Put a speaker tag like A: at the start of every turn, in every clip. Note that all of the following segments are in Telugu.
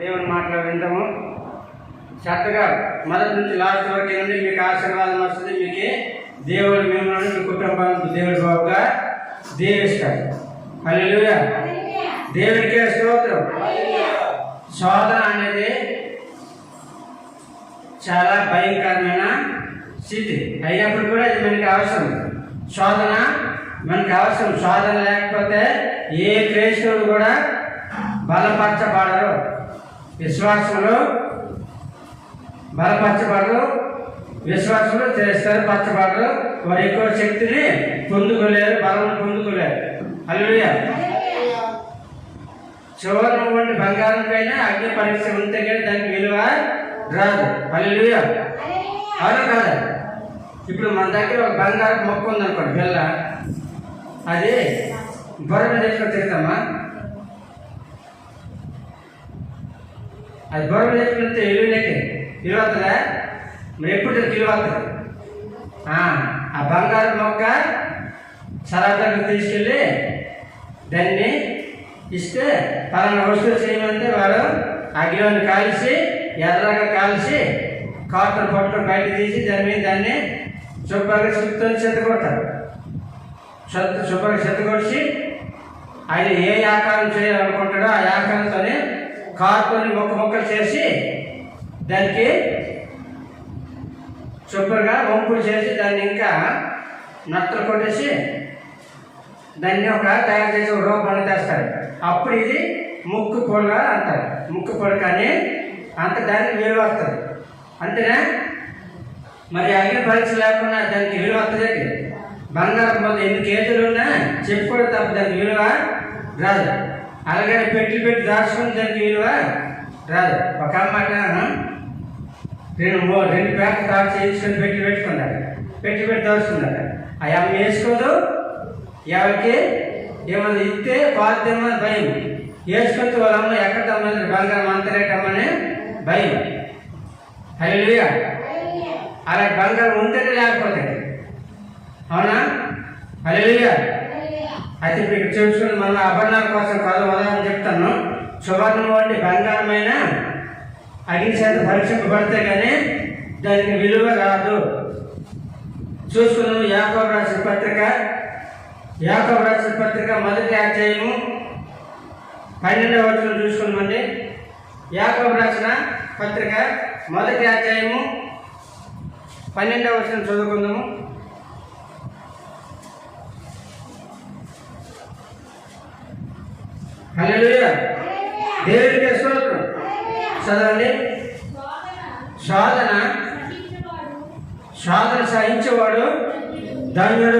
A: దేవుని మాటలు వింటాము చక్కగా మొదటి నుంచి లాస్ట్ వరకు నుండి మీకు ఆశీర్వాదం వస్తుంది. మీకు దేవుడు మిమ్మల్ని మీ కుటుంబానికి దేవుడి బాబుగా దీవిస్తాడు. హల్లెలూయా. దేవుడికే స్తోత్రం. శోధన అనేది చాలా భయంకరమైన స్థితి. అయినప్పుడు కూడా ఇది మనకి అవసరం. శోధన మనకి అవసరం. శోధన లేకపోతే ఏ క్రైస్తవుడు కూడా బలపరచబడరు. విశ్వాసంలో బలపరచబడరు. విశ్వాసంలో స్థిరపరచబడరు వారు ఎక్కువ శక్తిని పొందుకోలేరు బలం పొందుకోలేరు. అల్లుడియా చివరి వంటి బంగారం పైన అగ్ని పరీక్ష ఉంటే కానీ దానికి విలువ రాదు. అల్లుడియా అవునా కాదా? ఇప్పుడు మన దగ్గర ఒక బంగారం మొక్క ఉందనుకోండి పిల్ల అది బొర్ర మీద తిరుగుతామా? అది బొర మీద వేసుకుంటే ఇల్లులకి విలువ వస్తుందా ఎప్పుడు ఆ బంగారు మొక్క సరా తీసుకెళ్ళి దాన్ని ఇస్తే పలానా వస్తువు చేయమంటే వాడు అగ్గిలోని కాల్చి ఎర్రగా కాల్చి కాటన్ పట్టుకొని బయట తీసి దాని మీద దాన్ని శుభ్రంగా చెత్తతో చెత్తగొడతారు చెత్త శుభ్రంగా చెత్త కొడిచి ఆయన ఏ ఆకారం చేయాలనుకుంటాడో ఆ ఆకారంతోనే కారుకొని మొక్క మొక్కలు చేసి దానికి శుభ్రంగా వంపులు చేసి దాన్ని ఇంకా నత్తలు కొట్టేసి దాన్ని ఒక తయారు చేసి ఒక రూపాన్ని తెస్తారు. అప్పుడు ఇది ముక్కు పొడ అంటారు. ముక్కు పొడ కానీ అంత దానికి విలువ వస్తుంది. అంతేనా? మరి అగ్ని పరీక్ష లేకుండా దానికి విలువ వస్తుంది బంగారం ఎన్ని కేజీలు ఉన్నా చెప్పుకోవడం తప్ప దానికి విలువ రాదు. అలాగే పెట్టి పెట్టి దాచుకుని దానికి విలువ రాదు. ఒక అమ్మాట రెండు రెండు ప్యాక్ తాడు చేయించుకొని పెట్టి పెట్టుకున్నారు పెట్టి పెట్టి దాచుకున్నారు ఆ అమ్మ వేసుకోదు. ఎవరికి? ఏమన్నా ఇస్తే పాతేమో భయం. వేసుకుంటే వాళ్ళ అమ్మ ఎక్కడ తమ్మని బంగారం అంత రేట్ అమ్మని భయం. హల్లెలూయా. అలా బంగారం ఉంటేనే లేకపోతే. అవునా? హల్లెలూయా. అయితే ఇప్పుడు ఇక్కడ చూసుకుని మన అభరణాల కోసం కాదు ఉదాహరణ చెప్తాను. సువర్ణం వంటి బంగారమైన అగ్ని చేత పరీక్షింపబడితే కానీ దానికి విలువ రాదు. చూసుకున్నాం యాకవ రాసిన పత్రిక. యాకవ రాసిన పత్రిక మొదటి అధ్యాయము పన్నెండవ వచనం చూసుకున్నామండి. యాకవ రాసిన పత్రిక మొదటి అధ్యాయము పన్నెండవ వచనం చదువుకుందాము. దేవుడికి స్తోత్రం? చదవండి. శోధన. శోధన సహించేవాడు ధన్యుడు.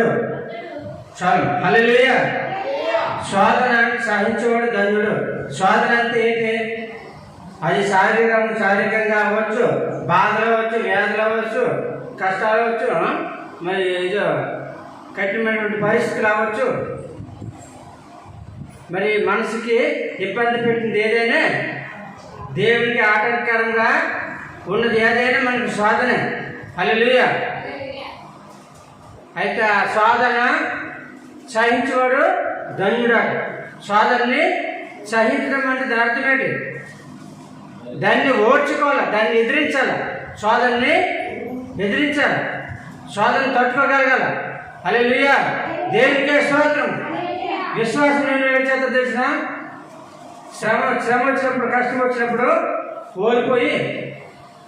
A: చాలు. హల్లెలూయా. శోధన సహించేవాడు ధన్యుడు. శోధన అంటే ఏంటి? అది శారీరం శారీరకంగా అవ్వచ్చు బాధలు అవ్వచ్చు వ్యాధులు అవ్వచ్చు కష్టాలు అవ్వచ్చు? మరి ఏదో కఠినమైనటువంటి పరిస్థితులు అవ్వచ్చు. మరి మనసుకి ఇబ్బంది పెట్టింది ఏదైనా? దేవునికి ఆటంకరంగా ఉన్నది ఏదైనా మనకి శోధనే హల్లెలూయా. అయితే ఆ శోధన సహించేవాడు ధన్యుడాడు శోధనని సహించడం అంటే దాని అర్థం దాన్ని ఓడ్చుకోవాలి దాన్ని ఎదిరించాలి? శోధనని ఎదిరించాలి? శోధన తట్టుకోగలగాల? హల్లెలూయా. దేవునికే స్తోత్రం. విశ్వాసం చేత తెలిసిన శ్రమ శ్రమ వచ్చినప్పుడు కష్టం వచ్చినప్పుడు ఓడిపోయి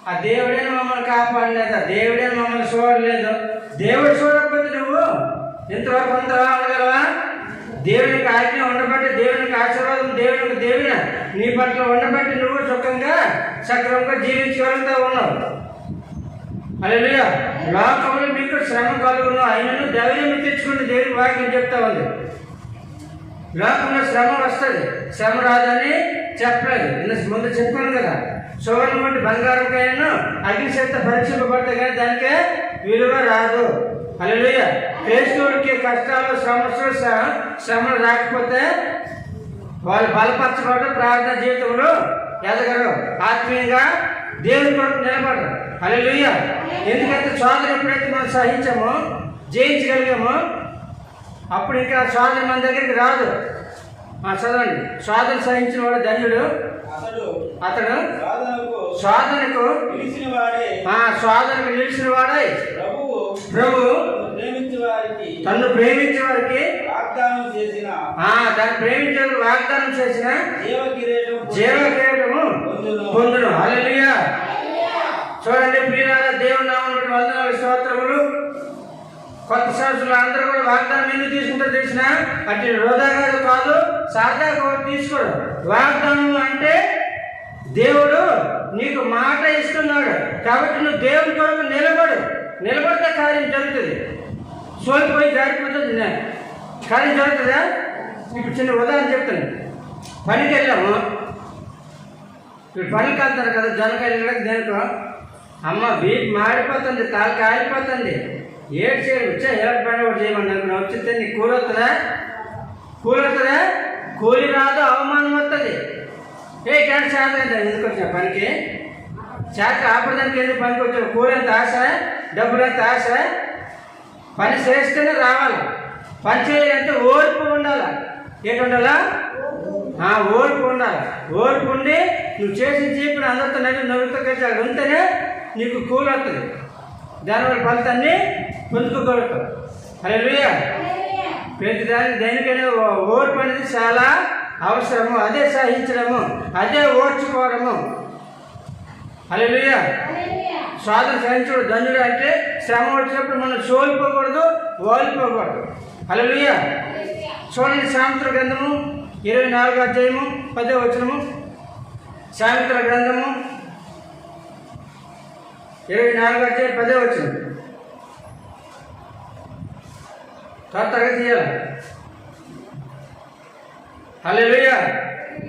A: ఆ దేవుడే మమ్మల్ని కాపాడలేదు ఆ దేవుడే మమ్మల్ని చూడలేదు. దేవుడు చూడకపోతే నువ్వు ఇంతవరకు అంత ఉండగలవా? దేవునికి ఆజ్ఞ ఉండబట్టి దేవునికి ఆశీర్వాదం దేవునికి దేవుని నీ పట్ల ఉండబట్టి నువ్వు సుఖంగా సక్రమంగా జీవించగలుగుతా ఉన్నావు. అలెలుయా లోకంలో మీకు శ్రమ కలుగును అయినను ధైర్యం తెచ్చుకుని దేవుని వాక్యం చెప్తా ఉంది. లోకంలో శ్రమ వస్తుంది. శ్రమ రాదని చెప్పలేదు. నిన్న ముందు చెప్పాను కదా. సువర్ణ వంటి బంగారం కాయను అగ్ని చేత పరీక్షింపబడితే కానీ దానికే విలువ రాదు. అలలుయ క్రైస్తవుడికి కష్టాలు సమస్యలు శ్రమ శ్రమలు రాకపోతే వాళ్ళు బలపరచబడరు. ప్రార్థన జీవితంలో ఎదగరు. ఆత్మీయంగా దేవుని కొరకు నిలబడరు. అలలుయ ఎందుకంటే సోదరు ఎప్పుడైతే మనం సహించామో జయించగలిగామో అప్పుడు ఇంకా స్వాతంత్రం మన దగ్గరికి రాదు. ఆ చదవండి. స్వాతంత్రం సహించిన వాడు ధన్యుడు.
B: అతడు
A: ఆ స్వాదనకు నిలిచిన వాడై ప్రభు తన్ను ప్రేమించే వారికి
B: వాగ్దానం చేసిన
A: దాన్ని ప్రేమించే వాగ్దానం చేసిన
B: జీవ కిరీటం
A: జీవ కిరీటము పొందును చూడండి ప్రియులారా దేవుని నామమున బట్టి వందనాలు స్తోత్రములు. కొత్త సంవత్సరంలో అందరూ కూడా వాగ్దానం ఎందుకు తీసుకుంటారు తెలిసిన? అటు వృధా కాదు కాదు సరదాగా తీసుకోడు వాగ్దానం అంటే దేవుడు నీకు మాట ఇస్తున్నాడు. కాబట్టి నువ్వు దేవుని కొరకు నిలబడు. నిలబడితే కార్యం జరుగుతుంది. సోలిపోయి జారిపోతుంది కార్యం జరుగుతుందా? ఇప్పుడు చిన్న ఉదాహరణ చెప్తాను. పనికి వెళ్ళాము. ఇప్పుడు పనికి వెళ్తారు కదా జనకాయలు దేనికో? అమ్మ వీపు మాడిపోతుంది తల కాలిపోతుంది ఏడు చేయరు వచ్చా ఎలా పని ఒకటి చేయమన్నారు నువ్వు వచ్చితే నీకు కూలి వస్తుందా కూలి వస్తుందా కూలి రాదు అవమానం వస్తుంది ఏ కానీ చేత ఎందుకు వచ్చిన పనికి? చేత ఆపడానికి ఎందుకు పనికి వచ్చావు? కూలి ఎంత ఆశ? డబ్బులు ఎంత ఆశ? పని చేస్తేనే రావాలి. పని చేయాలంటే ఓర్పు ఉండాలి? ఏంటి ఉండాలా? ఆ, ఓర్పు ఉండాలి? ఓర్పు ఉండి నువ్వు చేసిన చీపుని అందరితో నవ్వి నవ్వుతో కలిసి అక్కడ ఉంటేనే నీకు కూలి వస్తుంది దానివల్ల ఫలితాన్ని పొందుకోగలుగుతావు అరే ప్రతి దాని దేనికైనా ఓర్పు అనేది చాలా అవసరము. అదే సహించడము అదే ఓర్చుకోవడము. అరే స్వాతంత్ర సహించుడు ధన్యుడు అంటే శ్రమ వచ్చినప్పుడు మనం సోలిపోకూడదు ఓలిపోకూడదు అలలుయ చూడండి సామెతల గ్రంథము. ఇరవై నాలుగు అధ్యాయము పదో వచనము. సామెతల గ్రంథము. ఇరవై నాలుగు అధ్యాయం పదో చేయాలి త్వరగా తీయాలి హలే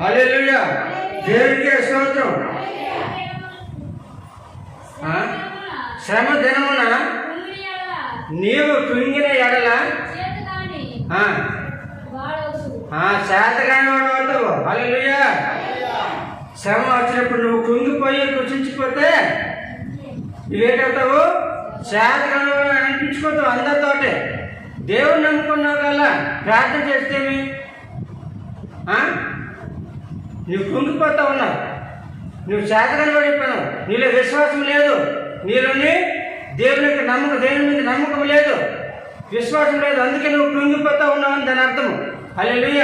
A: హల్లెలూయ దేవుడికే స్తోత్రం. శ్రమ దినమున నీవు కృంగిన ఎడల శాతగాని ఆ, చేతగాని వాడు అవుతావు శ్రమ వచ్చినప్పుడు నువ్వు కృంగిపోయి కృషించిపోతే నువ్వేటవుతావు వాడు అనిపించుకోతావు అందరితోటే దేవుడు నమ్ముకున్నావు కదా ప్రార్థన చేస్తేమి? నువ్వు కృంగిపోతా ఉన్నావు. నువ్వు వాడు అయిపోయినావు నీలో విశ్వాసం లేదు. నీలోని దేవుని యొక్క నమ్మకం దేవుని మీద నమ్మకం లేదు. విశ్వాసం లేదు. అందుకే నువ్వు కృంగిపోతా ఉన్నావు అని దాని అర్థం అల్లెలుయ్య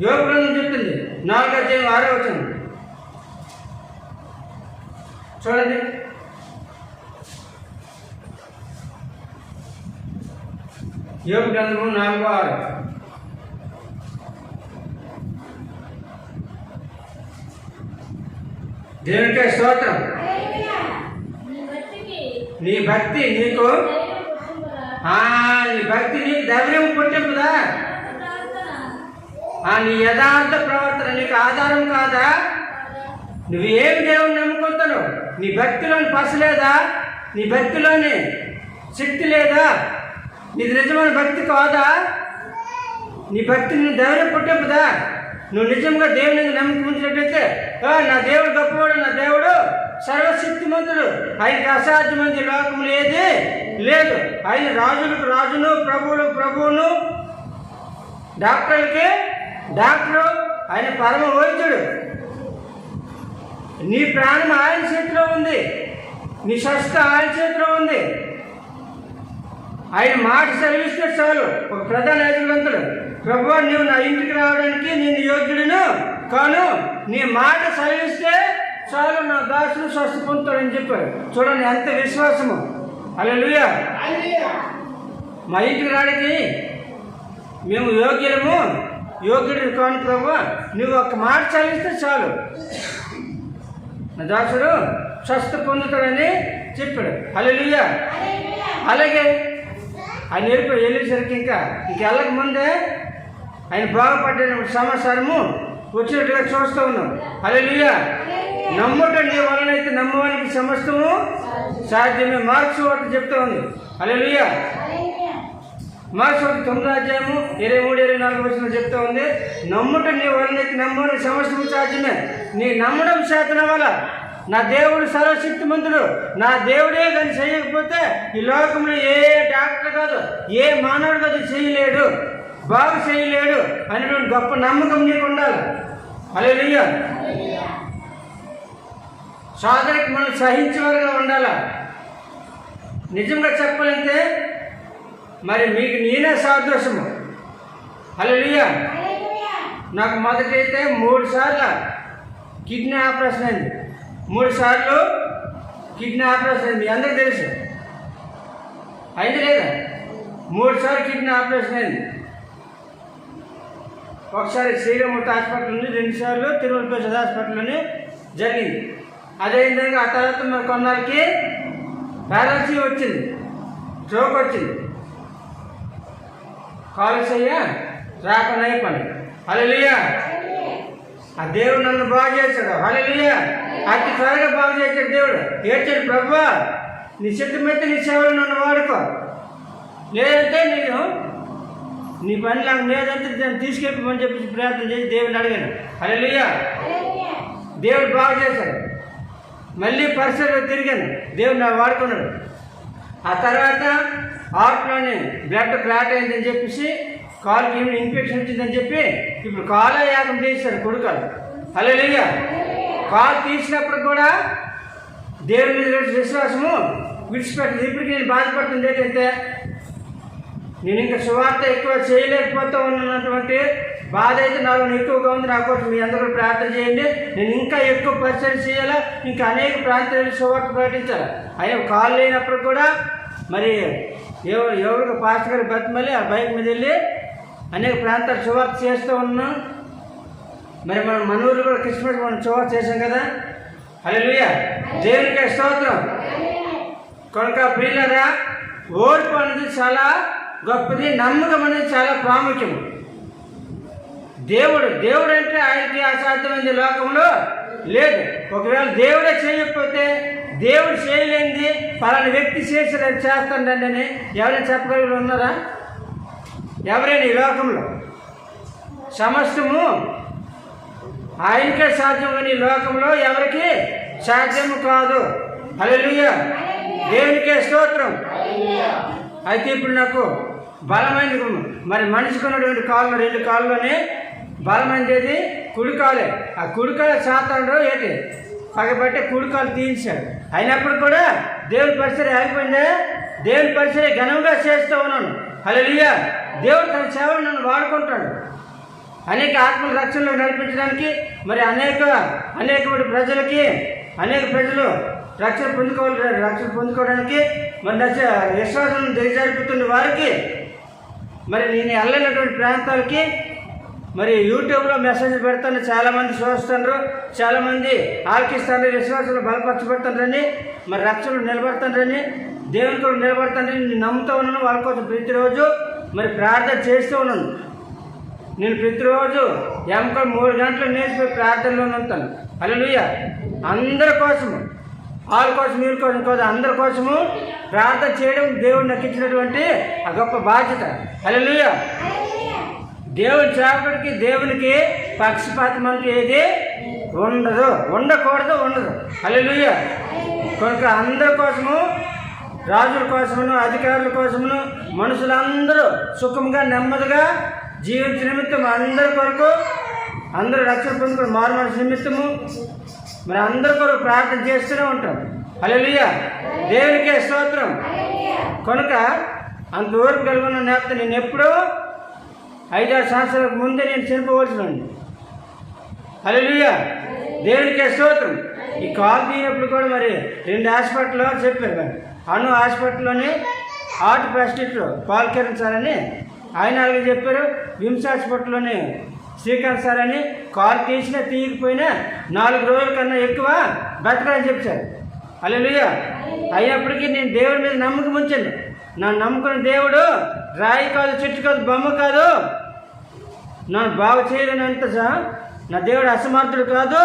A: యోగులను చెప్తుంది. నాలుగు అధ్యాయం ఆరో వచ్చింది చూడండి. యోగ గ్రంథము నాలుగు ఆరు. దేవునికే స్తోత్రం? నీ భక్తి నీకు. ఆ నీ భక్తి నీకు ధైర్యం పుట్టింపుదా? ఆ నీ యథార్థ ప్రవర్తన నీకు ఆధారం కాదా? నువ్వు ఏమి దేవుని నమ్ముకుంటావు నీ భక్తిలోని పశ లేదా? నీ భక్తిలోని శక్తి లేదా? నీది నిజమైన భక్తి కాదా? నీ భక్తి నీ పుట్టింపుదా? నువ్వు నిజంగా దేవుని నమ్మకం ఉంచినట్టయితే నా దేవుడు గొప్పవాడు నా దేవుడు సర్వశక్తిమంతుడు. ఆయనకి అసాధ్యమైన లోకం ఏది లేదు. ఆయన రాజులకు రాజును ప్రభువులకు ప్రభువును డాక్టర్లకి డాక్టరు ఆయన పరమ వైద్యుడు. నీ ప్రాణం ఆయన చేతిలో ఉంది. నీ స్వస్థ ఆయన చేతిలో ఉంది. ఆయన మాట సెలవిస్తే చాలు. ఒక ప్రధాన యాజకులంతుడు ప్రభు నువ్వు నా ఇంటికి రావడానికి నేను యోగ్యుడును కాను. నీ మాట సెలవిస్తే చాలు నా దాసులు స్వస్థ పొందుతాడని చెప్పాడు చూడండి ఎంత విశ్వాసము. అలా మా ఇంటికి రావడానికి మేము యోగ్యులము. యోగ్యుడు కాను ప్రభు నువ్వు ఒక మాట చదివిస్తే చాలు. దాసుడు స్వస్థ పొందుతాడని చెప్పాడు. అలెలుయ్య అలాగే ఆయన వెళ్ళిపోయి వెళ్ళేసరికి ఇంకా ఇంక వెళ్ళక ముందే ఆయన బాగుపడ్డ సమాచారము వచ్చినట్టుగా చూస్తూ ఉన్నాం. అలెలుయ్య నమ్ముట నీ వలనైతే నమ్మవానికి సమస్తము సాధ్యమే. మార్క్స్ వాటి చెప్తా ఉంది. అలెలుయ్య మార్క్స్ ఒకటి తొమ్మిది అధ్యాయము ఇరవై మూడు ఇరవై నాలుగు వచ్చిన చెప్తా ఉంది. నమ్ముట నీ వలనైతే నమ్మని సమస్తము సాధ్యమే. నీ నమ్మడం శాతం వల్ల నా దేవుడు సర్వశక్తిమంతుడు. నా దేవుడే కానీ చేయకపోతే ఈ లోకంలో ఏ డాక్టర్ కాదు ఏ మానవుడు కాదు చేయలేడు బాగు చేయలేడు అనేటువంటి గొప్ప నమ్మకం నీకు ఉండాలి. హల్లెలూయా. సోదరికి మనం సహించేవారుగా ఉండాలా? నిజంగా చెప్పాలంటే మరి మీకు నేనే సాదృశ్యము. హల్లెలూయా. నాకు మొదటైతే మూడు సార్లు కిడ్నీ ఆపరేషన్ అయింది. మూడు సార్లు కిడ్నీ ఆపరేషన్ అయింది. మీ అందరికీ తెలుసు. అయింది లేదా? మూడు సార్లు కిడ్నీ ఆపరేషన్ అయింది. ఒకసారి శ్రీరామూర్తి హాస్పిటల్ ఉంది రెండు సార్లు తిరుమల ప్రసాద్ హాస్పిటల్లోనే జరిగింది. అదేవిధంగా ఆ తర్వాత మరి కొన్నాళ్ళకి పారాలసీ వచ్చింది. స్ట్రోక్ వచ్చింది. కాలేజ్ రాక రాకుండా అయిపోయి హల్లెలూయా. ఆ దేవుడు నన్ను బాగు చేశాడు. హల్లెలూయా. అతి త్వరగా బాగు చేశాడు దేవుడు. ఏడ్చాడు ప్రభా నీ సిద్ధమైతే నీ సేవలు నన్ను వాడుకో. లేదంటే నేను నీ పని నాకు లేదంటే దాన్ని తీసుకెళ్ళమని చెప్పి ప్రార్థన చేసి దేవుడిని అడిగాను. హల్లెలూయా. దేవుడు బాగు చేశాడు. మళ్ళీ పరిసరలో తిరిగాను. దేవుడు నా వాడుకున్నాడు. ఆ తర్వాత హార్ట్లోని బ్లడ్ క్లాట్ అయిందని చెప్పేసి కాలుకి ఏమైనా ఇన్ఫెక్షన్ వచ్చిందని చెప్పి ఇప్పుడు కాలు యాగం చేశారు కొడుకాలు. లేదా కాలు తీసినప్పుడు కూడా దేవుని మీద విశ్వాసము విడిచిపెట్టదు ఇప్పటికి నేను బాధపడుతుంది ఏంటంటే నేను ఇంకా సువార్త ఎక్కువ చేయలేకపోతా ఉన్నటువంటి బాధ అయితే నాలో ఎక్కువగా ఉంది. నా కోసం మీ అందరూ ప్రార్థన చేయండి. నేను ఇంకా ఎక్కువ పరిచయం చేయాలా? ఇంకా అనేక ప్రాంతాలు సువార్త ప్రకటించాలి? అయినా కాల్ లేనప్పుడు కూడా మరి ఎవరు ఎవరికి పాస్టర్ గారు బతిమల్లి ఆ బైక్ మీద వెళ్ళి అనేక ప్రాంతాలు సువార్త చేస్తూ ఉన్నాం. మరి మనం మన కూడా క్రిస్మస్ మనం సువార్త చేసాం కదా? హల్లెలూయా. దేవునికి స్తోత్రం. కనుక ప్రియులరా ఓర్పు అనేది చాలా గొప్పది. నమ్మకం అనేది చాలా ప్రాముఖ్యం దేవుడు దేవుడు అంటే ఆయనకి అసాధ్యమైంది లోకంలో లేదు. ఒకవేళ దేవుడే చేయకపోతే దేవుడు చేయలేనిది పలానా వ్యక్తి చేసిన అని ఎవరైనా చెప్పగలిగి ఉన్నారా? ఎవరైనా ఈ లోకంలో? సమస్తము ఆయనకే సాధ్యం కానీ ఈ లోకంలో ఎవరికి సాధ్యం కాదు. హల్లెలూయా. దేవునికే స్తోత్రం? అయితే ఇప్పుడు నాకు బలమైన మరి మనిషికి ఉన్నటువంటి కాళ్ళు రెండు కాళ్ళలోనే బలమైనది కుడికాలే. ఆ కుడికాల శాతంలో ఏంటి? పగబట్టి కుడికాలు తీయించాడు. అయినప్పుడు కూడా దేవుని పరిసర ఆగిపోయిందే? దేవుని పరిసర ఘనంగా చేస్తూ ఉన్నాను. హలో దేవుడు తన సేవలు నన్ను వాడుకుంటాడు. అనేక ఆత్మల రక్షణలో నడిపించడానికి మరి అనేక అనేకమైన ప్రజలకి అనేక ప్రజలు రక్షణ పొందుకోవాలి రక్షణ పొందుకోవడానికి మరి రక్ష విశ్వాసం దిగజారిపోతున్న వారికి మరి నేను వెళ్ళినటువంటి ప్రాంతాలకి మరి యూట్యూబ్లో మెసేజ్ పెడతాను. చాలామంది చూస్తున్నారు చాలామంది ఆలకిస్తారు విశ్వాసాలు బలపరచబడుతున్నారని మరి రక్షణలు నిలబడుతున్నారని దేవుని కూడా నిలబడుతుందని నేను నమ్ముతూ ఉన్నాను. వాళ్ళ కోసం ప్రతిరోజు మరి ప్రార్థన చేస్తూ ఉన్నాను. నేను ప్రతిరోజు ఎంక మూడు గంటలు నేర్చుకుని ప్రార్థనలో ఉంటాను. అలలుయ అందరి కోసము. వాళ్ళ కోసం వీళ్ళ కోసం కాదు అందరి కోసము ప్రార్థన చేయడం దేవుడు నక్కించినటువంటి ఆ గొప్ప బాధ్యత. అలలుయ దేవుని చేపడికి దేవునికి పక్షపాతం అంటూ ఏది? ఉండదు. ఉండకూడదు ఉండదు. అలలుయ కనుక అందరి కోసము రాజుల కోసమును అధికారుల కోసమును మనుషులందరూ సుఖంగా నెమ్మదిగా జీవించ నిమిత్తం అందరి కొరకు అందరూ రక్షణ పొందుకుని మారు మనసు నిమిత్తము. మరి అందరి కొరకు ప్రార్థన చేస్తూనే ఉంటాం అలెలుయ్య దేవునికే స్తోత్రం. కనుక అంత ఓర్పు కలిగి ఉన్న నేత నేను ఎప్పుడూ ఐదారు సంవత్సరాలకు ముందే నేను చనిపోవలసిన అలెలుయ్య దేవునికే స్తోత్రం. ఈ కాల్ తీయనప్పుడు కూడా మరి రెండు హాస్పిటల్లో చెప్పారు మరి. Anu హాస్పిటల్లోని heart president Paul Kiran sir అని ఆయన అలాగే చెప్పారు. విమ్స్ హాస్పిటల్లోని శ్రీకాంత్ సార్ తీసినా తీయకపోయినా నాలుగు రోజుల కన్నా ఎక్కువ అని చెప్పారు. అల్లెలుయ్య అయినప్పటికీ నేను దేవుడి మీద నమ్మకం ఉంచండి నా నమ్ముకున్న దేవుడు రాయి కాదు చెట్టు కాదు బొమ్మ కాదు. నన్ను బాగు చేయలేనంత సహా నా దేవుడు అసమర్థుడు కాదు.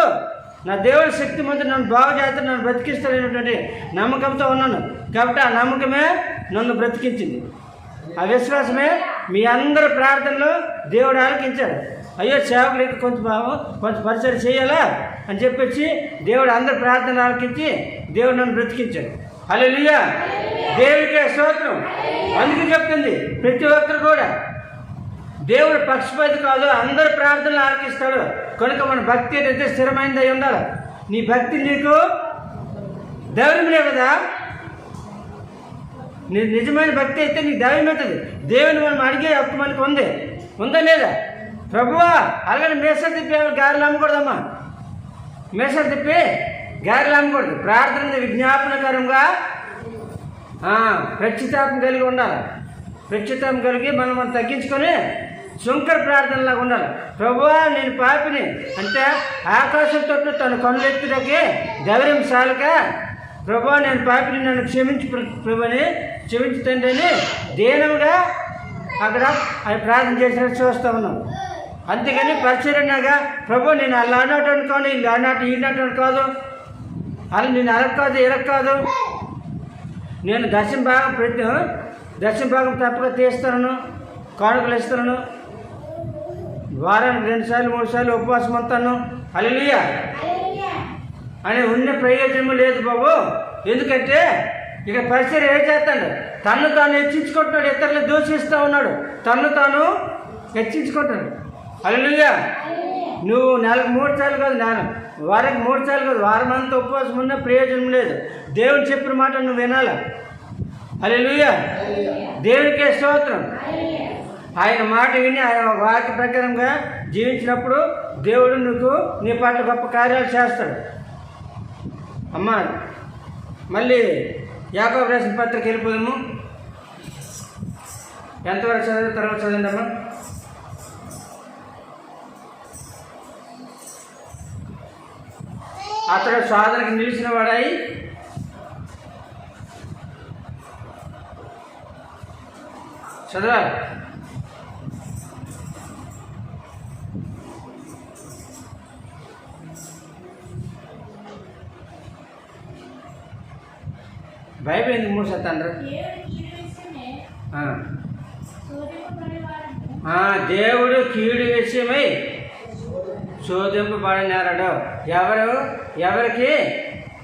A: నా దేవుడు శక్తి మంది నన్ను బాగు చేస్తాడు నన్ను బ్రతికిస్తాడనేటువంటి నమ్మకంతో ఉన్నాను. కాబట్టి ఆ నమ్మకమే నన్ను బ్రతికించింది. ఆ విశ్వాసమే మీ అందరి ప్రార్థనలు దేవుడు ఆలకించాడు. అయ్యో సేవకులకి భావం కొంత పరిచయం చేయాలా? అని చెప్పేసి దేవుడు అందరి ప్రార్థన ఆలకించి దేవుడు నన్ను బ్రతికించాడు. అలెలుయ్య దేవుడికే స్తోత్రం. అందుకే చెప్తుంది ప్రతి ఒక్కరు కూడా దేవుడు పక్షపాతి కాదు అందరి ప్రార్థనలు ఆలకిస్తాడు. కనుక మన భక్తి ఏంటంటే స్థిరమైనది అయి ఉండాలి. నీ భక్తి నీకు దైవమే కదా? నీ నిజమైన భక్తి అయితే నీకు దైవం అవుతుంది దేవుని మనం అడిగే హక్కు మనకు ఉంది. ఉందా లేదా? ప్రభువా అలాగే మేసాలు తిప్పి గారెలు అమ్మకూడదమ్మా. మేసాలు తిప్పి గారెలు అమ్మకూడదు. ప్రార్థన విజ్ఞాపనకరంగా ప్రత్యుతాపం కలిగి ఉండాలి. ప్రత్యుతాపం కలిగి మనం మనం తగ్గించుకొని శంకర ప్రార్థనలాగా ఉండాలి. ప్రభువా నేను పాపిని అంటే ఆకాశం తట్టు తన కనులెత్తుటకి ధైర్యం చాలక ప్రభువా నేను పాపిని నన్ను క్షమించి ప్రభుని క్షమించుతండి అని దీనంగా అక్కడ ప్రార్థన చేసినట్టు చూస్తూ ఉన్నాం. అంతేగాని పరిచయనాగా ప్రభు నేను అలా అన్నట్టు కాదు ఇలా అన్నట్టు ఈనట్టు కాదు. అలా నేను అలా కాదు ఇలా కాదు. నేను దశమ భాగం ప్రతి దశమ భాగం తప్పక తీస్తాను కానుకలు ఇస్తాను. వారానికి రెండు సార్లు మూడు సార్లు ఉపవాసం అంతాను అలలియ అని ఉన్న ప్రయోజనం లేదు బాబు. ఎందుకంటే ఇక పరిచయం ఏం చేస్తాడు? తన్ను తాను హెచ్చించుకుంటున్నాడు ఇతరులు దూషిస్తూ ఉన్నాడు. తన్ను తాను హెచ్చించుకుంటాడు అలలుయ్య నువ్వు నెలకు మూడు సార్లు కాదు నేను. వారానికి మూడు సార్లు కాదు వారం అంతా ఉపవాసం ఉన్న ప్రయోజనం లేదు. దేవుడు చెప్పిన మాట నువ్వు వినాలి. అలెలుయ్య దేవునికే స్తోత్రం. ఆయన మాట విని ఆయన వాక్య ప్రకారంగా జీవించినప్పుడు దేవుడు నీకు నీ పట్ల గొప్ప కార్యాలు చేస్తాడు. అమ్మా మళ్ళీ యాకోబు రాసిన పత్రిక వెళ్ళిపోదాము. ఎంతవరకు చదివిన తర్వాత చదివింది అతడు సోదరికి నిలిచిన వాడై చదవాలి భయపోయింది మూడు మూసేస్తాండ్రు దేవుడు కీడు విషయమై శోధింపబడినారడు ఎవరు? ఎవరికి?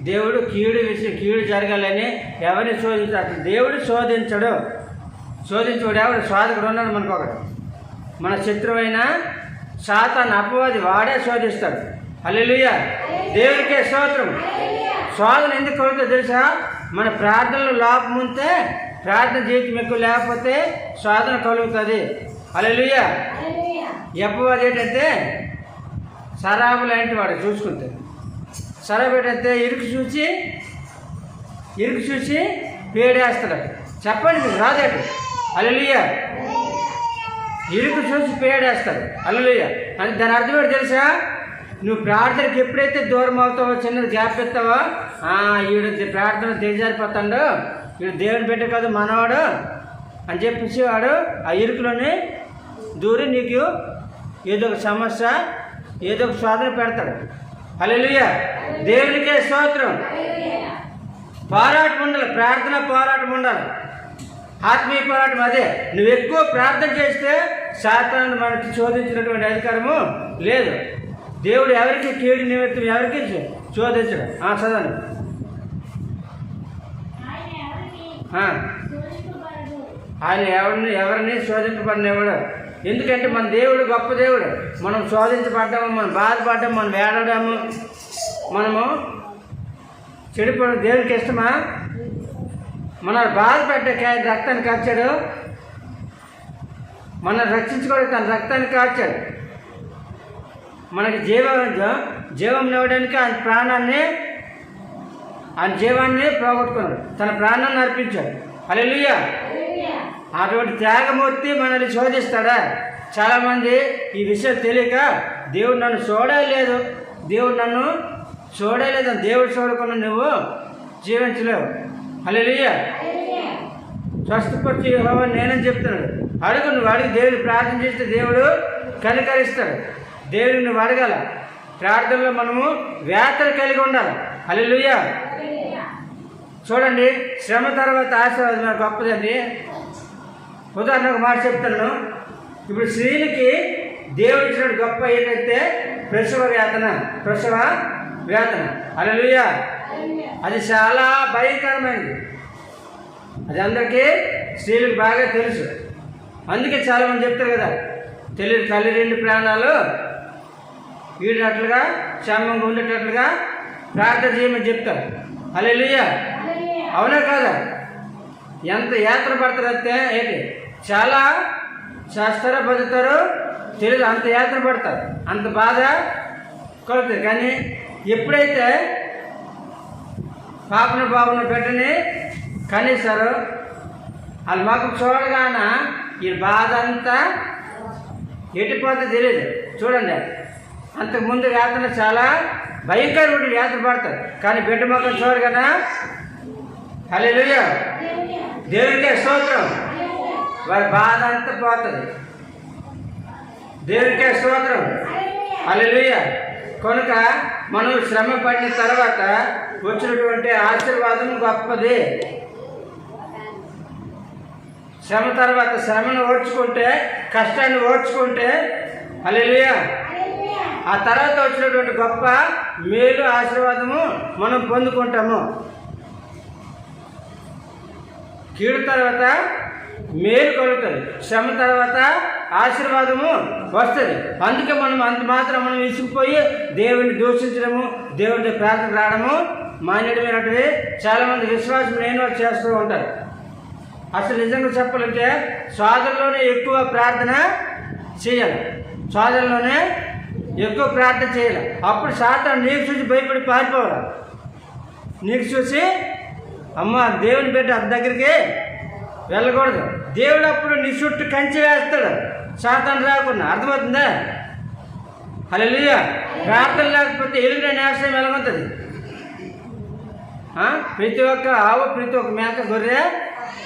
A: దేవుడు కీడు విషయం కీడు జరగాలని ఎవరిని శోధించాడు దేవుడు శోధించడు. శోధించుడు. ఎవడు? శోధకుడు ఉన్నాడు మనకు ఒకడు. మన శత్రువైన సాతాన్ అపవాది వాడే శోధిస్తాడు. అల్లెలుయ్య దేవుడికే స్తోత్రం. శోధన ఎందుకు కలుగుతుందో తెలుసా? మన ప్రార్థనలు లోపం ఉంటే ప్రార్థన జీవితం ఎక్కువ లేకపోతే శోధన కలుగుతుంది. అల్లెలుయ్య అపవాది ఏంటంటే సరాబు లాంటి వాడు చూసుకుంటే సరాబు ఏంటంటే ఇరుకు చూసి ఇరుకు చూసి పేడేస్తాడు. చెప్పండి మీకు రాదేటు? అల్లెలుయ్య. ఇరుకు చూసి పేడేస్తాడు. అల్లెలుయ్య. అని దాని అర్థం ఏంటి తెలుసా? నువ్వు ప్రార్థనకి ఎప్పుడైతే దూరం అవుతావో చిన్నది గ్యాప్ ఇస్తావో ఈడు ప్రార్థన దిగజారిపోతాడు. వీడు దేవుని బిడ్డ కాదు మనవాడు అని చెప్పేసి వాడు ఆ ఇరుకులోనే దూరి నీకు ఏదో ఒక సమస్య ఏదో ఒక శోధన పెడతాడు. అల్లెలుయ్య దేవునికే స్తోత్రం. పోరాటం ఉండాలి ప్రార్థన పోరాటం ఉండాలి ఆత్మీయ పోరాటం అదే. నువ్వు ఎక్కువ ప్రార్థన చేస్తే సాతాను మనకి శోధించినటువంటి అధికారము లేదు. దేవుడు ఎవరికి కీడు నిమిత్తం ఎవరికి శోధించడు. ఆ, చదవండి. ఆయన ఎవరిని ఎవరిని శోధించబడినవాడు ఎందుకంటే మన దేవుడు గొప్ప దేవుడు. మనం శోధించబడ్డాము మనం బాధపడ్డాము మనం వేడడాము మనము చెడిపోవడం దేవుడికి ఇష్టమా? మన బాధ పెట్టే రక్తాన్ని కాచాడు. మనం రక్షించుకోవడానికి తన రక్తాన్ని కాచాడు. మనకి జీవం జీవం ఇవ్వడానికి ఆయన ప్రాణాన్ని ఆయన జీవాన్ని పోగొట్టుకున్నాడు. తన ప్రాణాన్ని అర్పించాడు. అలెలుయ్య అటువంటి త్యాగమూర్తి మనల్ని శోధిస్తాడా? చాలామంది ఈ విషయం తెలియక దేవుడు నన్ను చూడలేదు. దేవుడు నన్ను చూడలేదు. దేవుడు చూడకుండా నువ్వు జీవించలేవు. అలెలుయ్య స్వస్థపరిచి యెహోవా నేనని చెప్తున్నాడు. అడుగు నువ్వు అడిగి దేవుడు ప్రార్థన చేస్తే దేవుడు కనికరిస్తాడు. దేవుడిని నువ్వు అడగాల. ప్రార్థనలో మనము వేతలు కలిగి ఉండాలి. అల్లెలుయ్య చూడండి శ్రమ తర్వాత ఆశీర్వాదం గొప్పదండి. ఉదాహరణకు ఒక మాట చెప్తాను. ఇప్పుడు స్త్రీలకి దేవుడు ఇచ్చిన గొప్ప ఏంటంటే ప్రసవ వేతన ప్రసవ వేతన అలలుయ అది చాలా భయంకరమైనది. అది అందరికీ స్త్రీలకు బాగా తెలుసు. అందుకే చాలామంది చెప్తారు కదా తెలియదు తల్లి రెండు ప్రాణాలు ఈడినట్లుగా క్షేమంగా ఉండేటట్లుగా ప్రార్థన చేయమని చెప్తారు. అలెలుయ్య అవునా కాదా? ఎంత యాత్ర పడతారంటే ఏంటి? చాలా చేస్తారో బతుకుతారో తెలుగు అంత యాత్ర పడతారు. అంత బాధ కలుగుతుంది. కానీ ఎప్పుడైతే పాపను బాబును బిడ్డని కనీసారు వాళ్ళ మాకు చూడగాన ఈ బాధ అంతా ఎటుపోతే తెలియదు చూడండి. అంతకుముందు యాత్ర చాలా భయంకరమైన యాత్ర పడతారు. కానీ బిడ్డ మొక్కలు చూడగానే హలో దేవుడికే స్తోత్రం. వారి బాధ అంతా పోతుంది. దేవుడికే స్తోత్రం. హల్లెలూయ. కనుక మనం శ్రమ పడిన తర్వాత వచ్చినటువంటి ఆశీర్వాదం గొప్పది. శ్రమ తర్వాత శ్రమను ఓడ్చుకుంటే కష్టాన్ని ఓడ్చుకుంటే హల్లెలూయ. ఆ తర్వాత వచ్చినటువంటి గొప్ప మేలు ఆశీర్వాదము మనం పొందుకుంటాము. కీడు తర్వాత మేలు కలుగుతుంది. శ్రమ తర్వాత ఆశీర్వాదము వస్తుంది. అందుకే మనం అంత మాత్రం మనం విసిగిపోయి దేవుని దూషించడము దేవుడి ప్రార్థన రావడము మాన్యమైనటువంటి చాలామంది విశ్వాసం నేను చేస్తూ ఉంటారు. అసలు నిజంగా చెప్పాలంటే సోదరులోనే ఎక్కువ ప్రార్థన చేయాలి. సోదరులోనే ఎక్కువ ప్రార్థన చేయాలి. అప్పుడు సాతాను నీకు చూసి భయపడి పారిపోవాలి. నీకు చూసి అమ్మ దేవుని బిడ్డ అతని దగ్గరికి వెళ్ళకూడదు. దేవుడు అప్పుడు నీ చుట్టూ కంచి వేస్తాడు. సాతాను రాకుండా. అర్థమవుతుందా? హలో ప్రార్థన లేకపోతే ఎలుగుడ నేసం వెలగొంటుంది. ప్రతి ఒక్క ఆవు ప్రతి ఒక్క మేక గొర్రె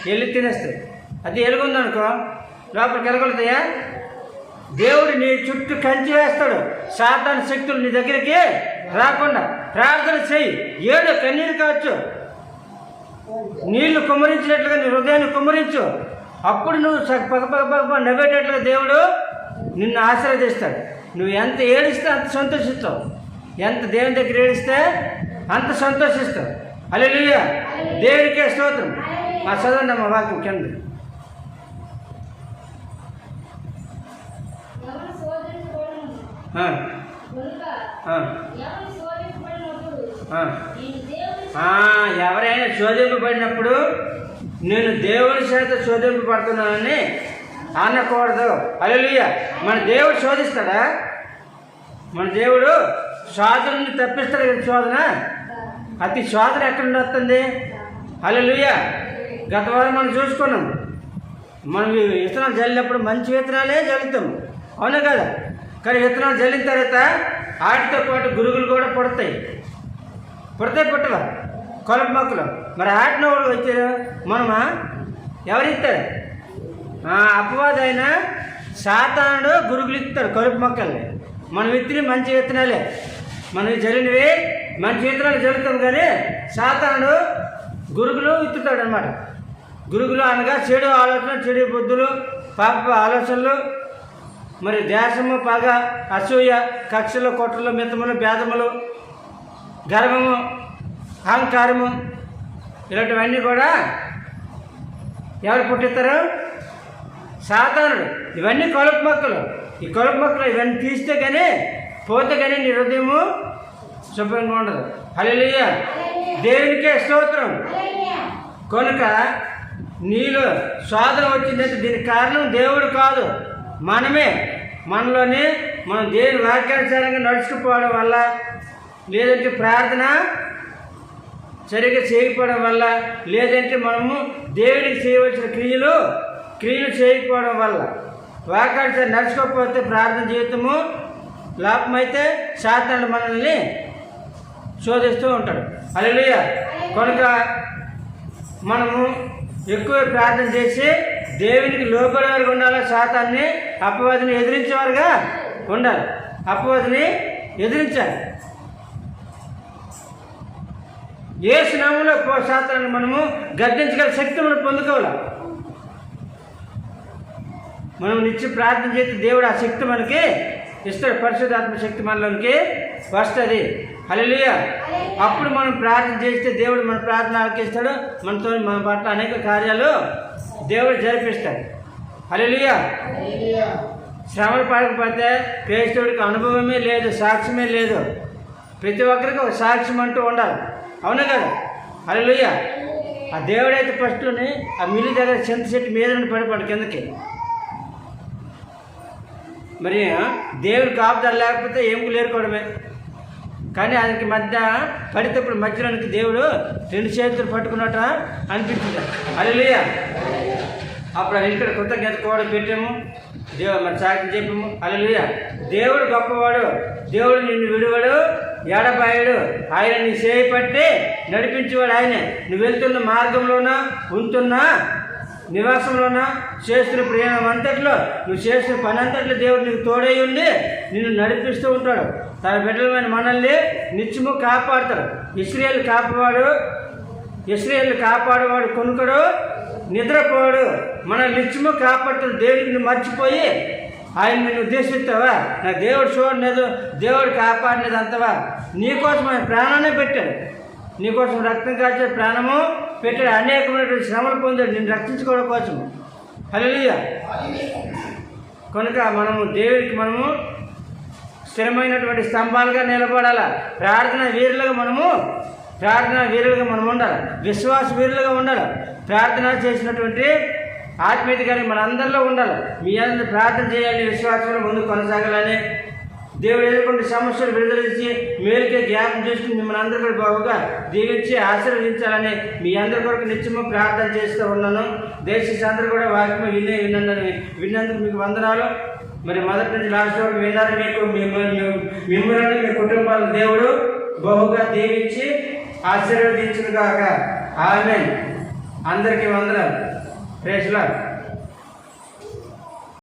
A: ఎల్లు తినేస్తాయి అది ఎలుగుందనుకో లోపలికి వెళ్ళగలుగుతాయా దేవుడు నీ చుట్టూ కంచి వేస్తాడు. సాతాను శక్తులు నీ దగ్గరికి రాకుండా. ప్రార్థన చెయ్యి. ఏడు కన్నీరు కావచ్చు. నీళ్ళు కుమ్మరించినట్లుగా నీ హృదయాన్ని కుమ్మరించు. అప్పుడు నువ్వు స- పగ పగ పగ నవ్వేటట్లుగా దేవుడు నిన్ను ఆశీర్వదిస్తాడు. నువ్వు ఎంత ఏడిస్తే అంత సంతోషిస్తావు. ఎంత దేవుని దగ్గర ఏడిస్తే అంత సంతోషిస్తావు. అలెలుయ్య దేవుడికే స్తోత్రం. మా చదవండి అమ్మ వాక్యం కింద. ఆ,
C: కనుక
A: ఆ,
C: ఎవరు శోధించబడినప్పుడు
A: ఆ.
C: నేను దేవుని
A: ఆ, ఎవరైనా శోధింపబడినప్పుడు నేను దేవుని చేత శోధింపబడుతున్నానని అనకూడదు. అలలుయ మన దేవుడు శోధిస్తాడా? మన దేవుడు శోధనని తప్పిస్తాడు కదా శోధన? అతి శోధన ఎక్కడ నుండి వస్తుంది? అలలుయ గత వారం మనం చూసుకున్నాం. మనం విత్తనాలు జల్లినప్పుడు మంచి విత్తనాలే జల్లుతాం. అవునా కదా? కానీ విత్తనాలు జల్లిన తర్వాత వాటితో పాటు గురుగులు కూడా పడతాయి. పుడతాయి పుట్టవా కొలప మొక్కలు. మరి ఆటిన వాళ్ళు వచ్చారు? మనమా? ఎవరిస్తారు అపవాదైన సాతానుడు గురుగులు ఇస్తాడు కలుపు మొక్కల్ని. మనం విత్తులు మంచి విత్తనాలే. మనవి జరిగినవి మంచి విత్తనాలు జరుగుతుంది కానీ సాతానుడు గురుగులు విత్తుతాడు అనమాట గురుగులు అనగా చెడు ఆలోచన చెడు బుద్ధులు పాప ఆలోచనలు. మరి దేశము పగ అసూయ కక్షలు కొట్టలు మితములు భేదములు గర్వము అహంకారము ఇలాంటివన్నీ కూడా ఎవరు పుట్టిస్తారు? సాధారణుడు ఇవన్నీ కలుపు మొక్కలు. ఈ కలుపు మొక్కలు ఇవన్నీ తీస్తే కానీ పోతే కానీ నీ హృదయము శుభ్రంగా ఉండదు. హల్లెలూయ. దేవునికే స్తోత్రం. కనుక నీలో శోధన వచ్చిందంటే దీనికి కారణం దేవుడు కాదు. మనమే. మనలోనే మనం దేవుని వాక్యానుసారంగా నడుచుకుపోవడం వల్ల లేదంటే ప్రార్థన సరిగ్గా చేయకపోవడం వల్ల లేదంటే మనము దేవుడికి చేయవలసిన క్రియలు క్రియలు చేయకపోవడం వల్ల. వాక్యానుసారం నడుచుకోకపోతే ప్రార్థన జీవితము లాభమైతే శాతాన్ని మనల్ని శోధిస్తూ ఉంటాడు. అలెలుయ కనుక మనము ఎక్కువ ప్రార్థన చేసి దేవునికి లోపలివారుగా ఉండాలి? శాతాన్ని అపవాదిని ఎదిరించేవారుగా ఉండాలి. అపవాదిని ఎదిరించాలి. ఏ స్నామంలో పో శాతాన్ని మనము గద్దించగల శక్తి మనం పొందుకోవాలి? మనం నిత్యం ప్రార్థన చేస్తే దేవుడు ఆ శక్తి మనకి ఇస్తాడు. పరిశుద్ధాత్మ శక్తి మనలోనికి వస్తుంది. హల్లెలూయ. అప్పుడు మనం ప్రార్థన చేస్తే దేవుడు మన ప్రార్థన ఆలకిస్తాడు. మనతో మన పట్ల అనేక కార్యాలు దేవుడు జరిపిస్తాడు. హల్లెలూయ. శ్రమలు పడకపోతే క్రైస్తవుడికి అనుభవమే లేదు సాక్ష్యమే లేదు. ప్రతి ఒక్కరికి ఒక సాక్ష్యం అంటూ ఉండాలి. అవునా కదా? అలలుయ్య ఆ దేవుడైతే ఫస్ట్ని ఆ మిల్లు దగ్గర చింత చెట్టు మీద పడిపోడు కిందకి. మరి దేవుడికి దేవుడి లేకపోతే ఏం లేరుకోవడమే కానీ ఆయనకి మధ్య పడితేప్పుడు మధ్యలోనికి దేవుడు రెండు చేతులు పట్టుకున్నట అనిపించింది. అలలుయ్య అప్పుడు ఆయన ఇక్కడ కృతజ్ఞత కూడా పెట్టాము. దేవుడు మరి సాక్షి చెప్పాము. అలలుయ దేవుడు గొప్పవాడు. దేవుడు నిన్ను విడువడు. ఎడబాయడు ఆయన నీ చేపట్టి నడిపించేవాడు ఆయనే. నువ్వు వెళ్తున్న మార్గంలోన? ఉంటున్న? నివాసంలోన? చేస్తున్న ప్రయాణం అంతట్లో నువ్వు చేస్తున్న పని అంతట్లో దేవుడు నీకు తోడై ఉండి నిన్ను నడిపిస్తూ ఉంటాడు. తన బిడ్డలమైన మనల్ని నిత్యము కాపాడతాడు. ఇస్రేల్ కాపాడు ఇస్రాయేల్ కాపాడేవాడు కొనుకడు నిద్రపోడు. మన నిత్యము కాపాడుతున్న దేవుడిని మర్చిపోయి ఆయన నిన్ను ఉద్దేశిస్తావా? నా దేవుడు చూడలేదు దేవుడు కాపాడినది అంతవా? నీకోసం ఆయన ప్రాణాన్ని పెట్టాడు. నీకోసం రక్తం కాచే ప్రాణము పెట్టాడు. అనేకమైనటువంటి శ్రమలు పొందాడు. నిన్ను రక్షించుకోవడం కోసం. హలో కనుక మనము దేవుడికి మనము స్థిరమైనటువంటి స్తంభాలుగా నిలబడాలా? ప్రార్థన వీరులుగా మనము ప్రార్థన వీరులుగా మనం ఉండాలి? విశ్వాస వీరులుగా ఉండాలి? ప్రార్థన చేసినటువంటి ఆత్మీయత కానీ మన అందరిలో ఉండాలి. మీ అందరూ ప్రార్థన చేయాలి విశ్వాసంలో ముందు కొనసాగాలని. దేవుడు ఎదుర్కొంటే సమస్యలు విడుదలించి మేలుకే జ్ఞాపం చేసుకుని మిమ్మల్ని అందరూ కూడా బాగుగా దీవించి ఆశీర్వదించాలని మీ అందరి కొరకు నిత్యము ప్రార్థన చేస్తూ ఉన్నాను. దేశ అందరూ కూడా వాక్యం వినే విన్నందుకు విన్నందుకు మీకు వందనాలు. మరి మొదటి నుంచి లాస్ట్ వరకు విన్నారు మీకు? మిమ్మల్ని మిమ్మల్ని మీ కుటుంబాల దేవుడు బహుగా దీవించి ఆశీర్వదించుగాక ఆమె అందరికీ వందనాలు. 站起来。